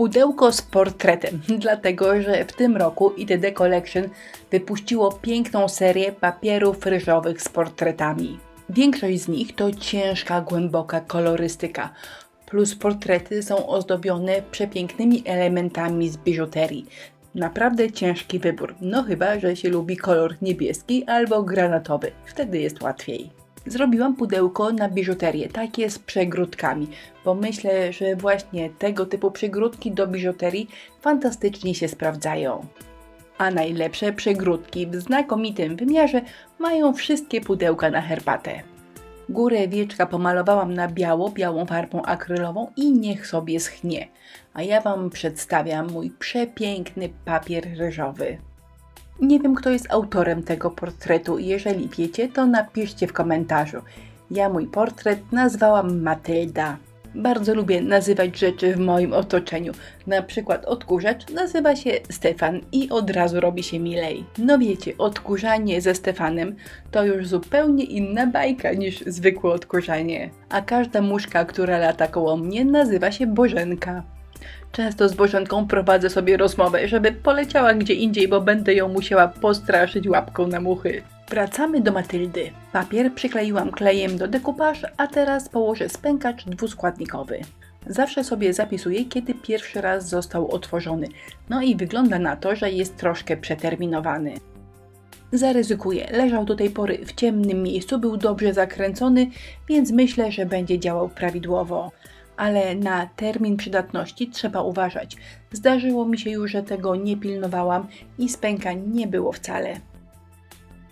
Pudełko z portretem, dlatego że w tym roku ITD Collection wypuściło piękną serię papierów ryżowych z portretami. Większość z nich to ciężka, głęboka kolorystyka, plus portrety są ozdobione przepięknymi elementami z biżuterii. Naprawdę ciężki wybór, no chyba, że się lubi kolor niebieski albo granatowy, wtedy jest łatwiej. Zrobiłam pudełko na biżuterię, takie z przegródkami, bo myślę, że właśnie tego typu przegródki do biżuterii fantastycznie się sprawdzają. A najlepsze przegródki w znakomitym wymiarze mają wszystkie pudełka na herbatę. Górę wieczka pomalowałam na biało, białą farbą akrylową i niech sobie schnie. A ja Wam przedstawiam mój przepiękny papier ryżowy. Nie wiem, kto jest autorem tego portretu. Jeżeli wiecie, to napiszcie w komentarzu. Ja mój portret nazwałam Matylda. Bardzo lubię nazywać rzeczy w moim otoczeniu. Na przykład odkurzacz nazywa się Stefan i od razu robi się milej. No wiecie, odkurzanie ze Stefanem to już zupełnie inna bajka niż zwykłe odkurzanie. A każda muszka, która lata koło mnie nazywa się Bożenka. Często z Bożenką prowadzę sobie rozmowę, żeby poleciała gdzie indziej, bo będę ją musiała postraszyć łapką na muchy. Wracamy do Matyldy. Papier przykleiłam klejem do dekupaż, a teraz położę spękacz dwuskładnikowy. Zawsze sobie zapisuję, kiedy pierwszy raz został otworzony. No i wygląda na to, że jest troszkę przeterminowany. Zaryzykuję. Leżał do tej pory w ciemnym miejscu, był dobrze zakręcony, więc myślę, że będzie działał prawidłowo ale na termin przydatności trzeba uważać. Zdarzyło mi się już, że tego nie pilnowałam i spękań nie było wcale.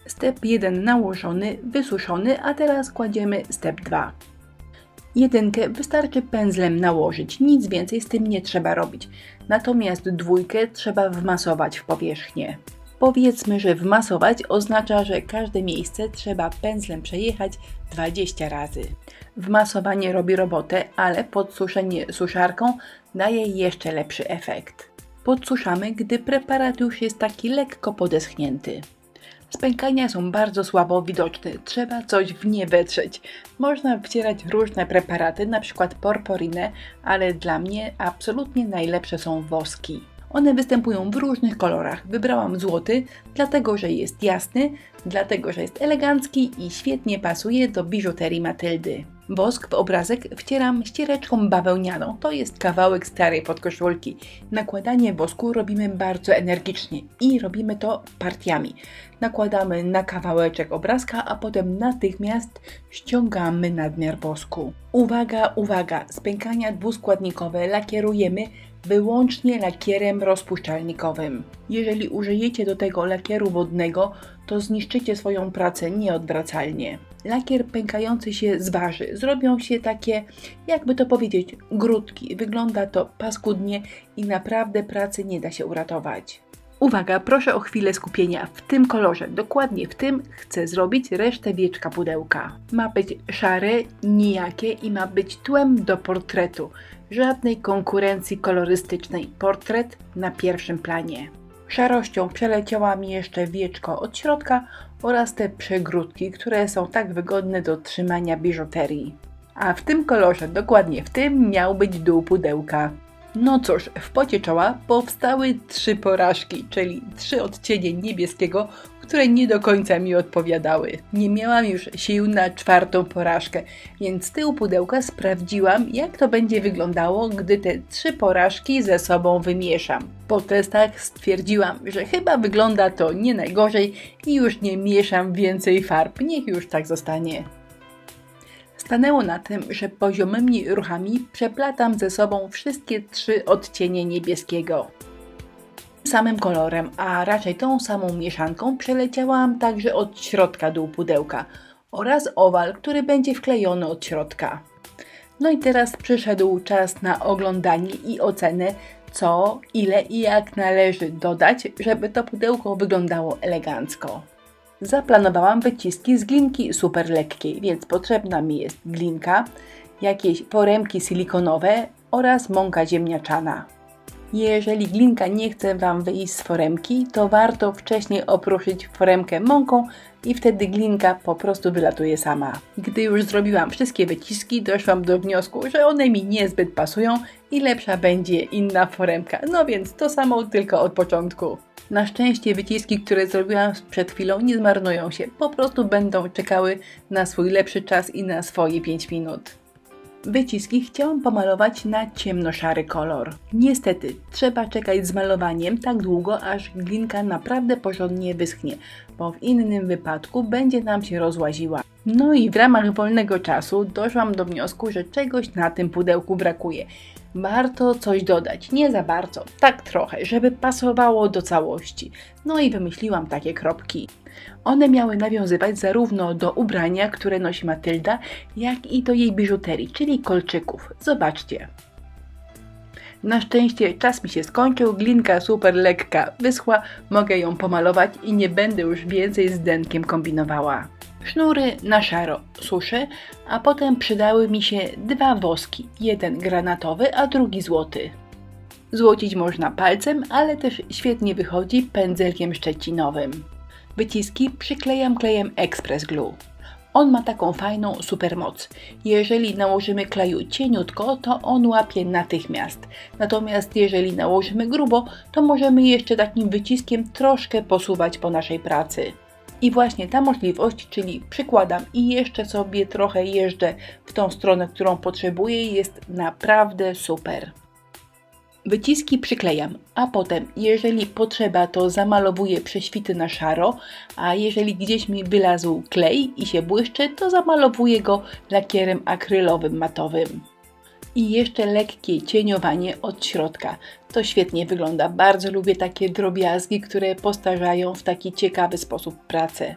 Step 1 nałożony, wysuszony, a teraz kładziemy step 2. Jedynkę wystarczy pędzlem nałożyć, nic więcej z tym nie trzeba robić. Natomiast dwójkę trzeba wmasować w powierzchnię. Powiedzmy, że wmasować oznacza, że każde miejsce trzeba pędzlem przejechać 20 razy. Wmasowanie robi robotę, ale podsuszenie suszarką daje jeszcze lepszy efekt. Podsuszamy, gdy preparat już jest taki lekko podeschnięty. Spękania są bardzo słabo widoczne, trzeba coś w nie wetrzeć. Można wcierać różne preparaty, np. porporinę, ale dla mnie absolutnie najlepsze są woski. One występują w różnych kolorach. Wybrałam złoty, dlatego że jest jasny, dlatego że jest elegancki i świetnie pasuje do biżuterii Matyldy. Wosk w obrazek wcieram ściereczką bawełnianą. To jest kawałek starej podkoszulki. Nakładanie wosku robimy bardzo energicznie i robimy to partiami. Nakładamy na kawałeczek obrazka, a potem natychmiast ściągamy nadmiar wosku. Uwaga, uwaga! Spękania dwuskładnikowe lakierujemy wyłącznie lakierem rozpuszczalnikowym. Jeżeli użyjecie do tego lakieru wodnego, to zniszczycie swoją pracę nieodwracalnie. Lakier pękający się zważy, zrobią się takie, jakby to powiedzieć, grudki. Wygląda to paskudnie i naprawdę pracy nie da się uratować. Uwaga, proszę o chwilę skupienia. W tym kolorze, dokładnie w tym chcę zrobić resztę wieczka pudełka. Ma być szare, nijakie i ma być tłem do portretu. Żadnej konkurencji kolorystycznej. Portret na pierwszym planie. Szarością przeleciała mi jeszcze wieczko od środka oraz te przegródki, które są tak wygodne do trzymania biżuterii. A w tym kolorze, dokładnie w tym, miał być dół pudełka. No cóż, w pocie czoła powstały trzy porażki, czyli trzy odcienie niebieskiego, które nie do końca mi odpowiadały. Nie miałam już sił na czwartą porażkę, więc z tyłu pudełka sprawdziłam, jak to będzie wyglądało, gdy te trzy porażki ze sobą wymieszam. Po testach stwierdziłam, że chyba wygląda to nie najgorzej i już nie mieszam więcej farb. Niech już tak zostanie. Stanęło na tym, że poziomymi ruchami przeplatam ze sobą wszystkie trzy odcienie niebieskiego. Samym kolorem, a raczej tą samą mieszanką przeleciałam także od środka dół pudełka oraz owal, który będzie wklejony od środka. No i teraz przyszedł czas na oglądanie i ocenę, co, ile i jak należy dodać, żeby to pudełko wyglądało elegancko. Zaplanowałam wyciski z glinki super lekkiej, więc potrzebna mi jest glinka, jakieś poremki silikonowe oraz mąka ziemniaczana. Jeżeli glinka nie chce Wam wyjść z foremki, to warto wcześniej opruszyć foremkę mąką i wtedy glinka po prostu wylatuje sama. Gdy już zrobiłam wszystkie wyciski, doszłam do wniosku, że one mi niezbyt pasują i lepsza będzie inna foremka. No więc to samo tylko od początku. Na szczęście wyciski, które zrobiłam przed chwilą nie zmarnują się, po prostu będą czekały na swój lepszy czas i na swoje 5 minut. Wyciski chciałam pomalować na ciemnoszary kolor. Niestety, trzeba czekać z malowaniem tak długo, aż glinka naprawdę porządnie wyschnie, bo w innym wypadku będzie nam się rozłaziła. No i w ramach wolnego czasu doszłam do wniosku, że czegoś na tym pudełku brakuje. Warto coś dodać, nie za bardzo, tak trochę, żeby pasowało do całości. No i wymyśliłam takie kropki. One miały nawiązywać zarówno do ubrania, które nosi Matylda, jak i do jej biżuterii, czyli kolczyków. Zobaczcie. Na szczęście czas mi się skończył, glinka super lekka wyschła, mogę ją pomalować i nie będę już więcej z denkiem kombinowała. Sznury na szaro suszę, a potem przydały mi się dwa woski, jeden granatowy, a drugi złoty. Złocić można palcem, ale też świetnie wychodzi pędzelkiem szczecinowym. Wyciski przyklejam klejem Express Glue. On ma taką fajną supermoc. Jeżeli nałożymy kleju cieniutko, to on łapie natychmiast. Natomiast jeżeli nałożymy grubo, to możemy jeszcze takim wyciskiem troszkę posuwać po naszej pracy. I właśnie ta możliwość, czyli przykładam i jeszcze sobie trochę jeżdżę w tą stronę, którą potrzebuję, jest naprawdę super. Wyciski przyklejam, a potem, jeżeli potrzeba, to zamalowuję prześwity na szaro, a jeżeli gdzieś mi wylazł klej i się błyszczy, to zamalowuję go lakierem akrylowym matowym. I jeszcze lekkie cieniowanie od środka. To świetnie wygląda. Bardzo lubię takie drobiazgi, które postarzają w taki ciekawy sposób pracę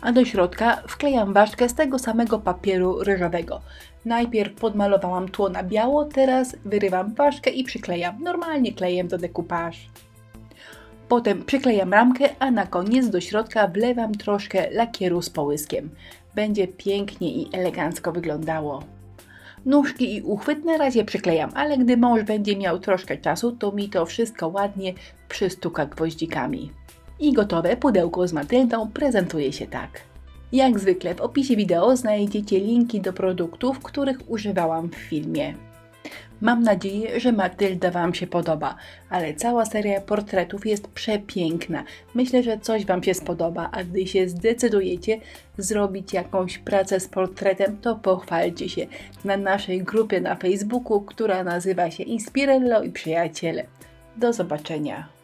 a do środka wklejam ważkę z tego samego papieru ryżowego. Najpierw podmalowałam tło na biało, teraz wyrywam ważkę i przyklejam normalnie klejem do dekupaż. Potem przyklejam ramkę, a na koniec do środka wlewam troszkę lakieru z połyskiem. Będzie pięknie i elegancko wyglądało. Nóżki i uchwyt na razie przyklejam, ale gdy mąż będzie miał troszkę czasu, to mi to wszystko ładnie przystuka gwoździkami. I gotowe pudełko z Matyldą prezentuje się tak. Jak zwykle w opisie wideo znajdziecie linki do produktów, których używałam w filmie. Mam nadzieję, że Matylda Wam się podoba, ale cała seria portretów jest przepiękna. Myślę, że coś Wam się spodoba, a gdy się zdecydujecie zrobić jakąś pracę z portretem, to pochwalcie się na naszej grupie na Facebooku, która nazywa się Inspirello i Przyjaciele. Do zobaczenia.